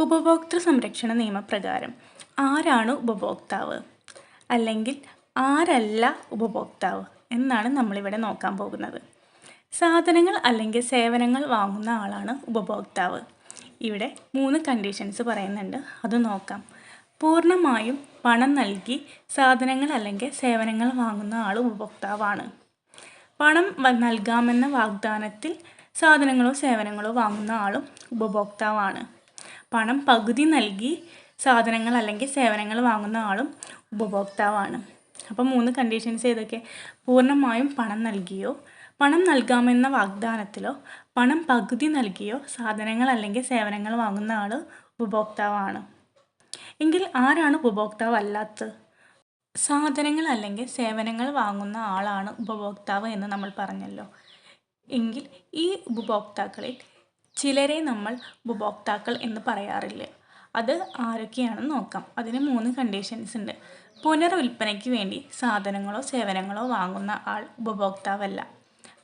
ഉപഭോക്തൃ സംരക്ഷണ നിയമപ്രകാരം ആരാണ് ഉപഭോക്താവ്? അല്ലെങ്കിൽ ആരല്ല ഉപഭോക്താവ്? എന്നാണ് നമ്മളിവിടെ നോക്കാൻ പോകുന്നത്. സാധനങ്ങൾ അല്ലെങ്കിൽ സേവനങ്ങൾ വാങ്ങുന്ന ആളാണ് ഉപഭോക്താവ്. ഇവിടെ മൂന്ന് കണ്ടീഷൻസ് പറയുന്നുണ്ട്. അത് നോക്കാം. പൂർണമായും പണം നൽകി സാധനങ്ങൾ അല്ലെങ്കിൽ സേവനങ്ങൾ വാങ്ങുന്ന ആൾ ഉപഭോക്താവാണ്. പണം നൽകാമെന്ന വാഗ്ദാനത്തിൽ സാധനങ്ങളോ സേവനങ്ങളോ വാങ്ങുന്ന ആളും ഉപഭോക്താവാണ്. പണം പകുതി നൽകി സാധനങ്ങൾ അല്ലെങ്കിൽ സേവനങ്ങൾ വാങ്ങുന്ന ആളും ഉപഭോക്താവാണ്. അപ്പോൾ മൂന്ന് കണ്ടീഷൻസ് ഏതൊക്കെ? പൂർണമായും പണം നൽകിയോ പണം നൽകാമെന്ന വാഗ്ദാനത്തിലോ പണം പകുതി നൽകിയോ സാധനങ്ങൾ അല്ലെങ്കിൽ സേവനങ്ങൾ വാങ്ങുന്ന ആൾ ഉപഭോക്താവാണ്. എങ്കിൽ ആരാണ് ഉപഭോക്താവ് അല്ലാത്തത് സാധനങ്ങൾ അല്ലെങ്കിൽ സേവനങ്ങൾ വാങ്ങുന്ന ആളാണ് ഉപഭോക്താവ് എന്ന് നമ്മൾ പറഞ്ഞല്ലോ. എങ്കിൽ ഈ ഉപഭോക്താക്കളിൽ ചിലരെ നമ്മൾ ഉപഭോക്താക്കൾ എന്ന് പറയാറില്ല? അത് ആരൊക്കെയാണെന്ന് നോക്കാം. അതിന് മൂന്ന് കണ്ടീഷൻസ് ഉണ്ട്. പുനർവിൽപ്പനയ്ക്ക് വേണ്ടി സാധനങ്ങളോ സേവനങ്ങളോ വാങ്ങുന്ന ആൾ ഉപഭോക്താവല്ല.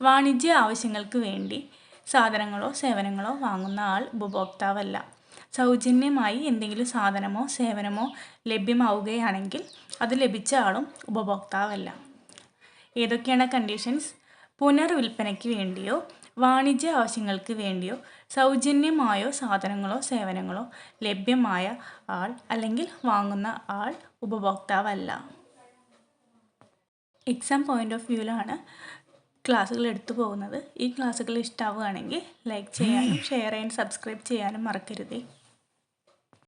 വാണിജ്യ ആവശ്യങ്ങൾക്ക് വേണ്ടി സാധനങ്ങളോ സേവനങ്ങളോ വാങ്ങുന്ന ആൾ ഉപഭോക്താവല്ല. സൗജന്യമായി എന്തെങ്കിലും സാധനമോ സേവനമോ ലഭ്യമാവുകയാണെങ്കിൽ അത് ലഭിച്ച ആളും ഉപഭോക്താവല്ല. ഏതൊക്കെയാണ് കണ്ടീഷൻസ് പുനർവിൽപ്പനയ്ക്ക് വേണ്ടിയോ വാണിജ്യ ആവശ്യങ്ങൾക്ക് വേണ്ടിയോ സൗജന്യമായോ സാധനങ്ങളോ സേവനങ്ങളോ ലഭ്യമായ ആൾ അല്ലെങ്കിൽ വാങ്ങുന്ന ആൾ ഉപഭോക്താവല്ല. എക്സാം പോയിന്റ് ഓഫ് വ്യൂവിലാണ് ക്ലാസ്സുകൾ എടുത്തു പോകുന്നത്. ഈ ക്ലാസ്സുകൾ ഇഷ്ടമാവുകയാണെങ്കിൽ ലൈക്ക് ചെയ്യാനും ഷെയർ ചെയ്യാനും സബ്സ്ക്രൈബ് ചെയ്യാനും മറക്കരുതേ.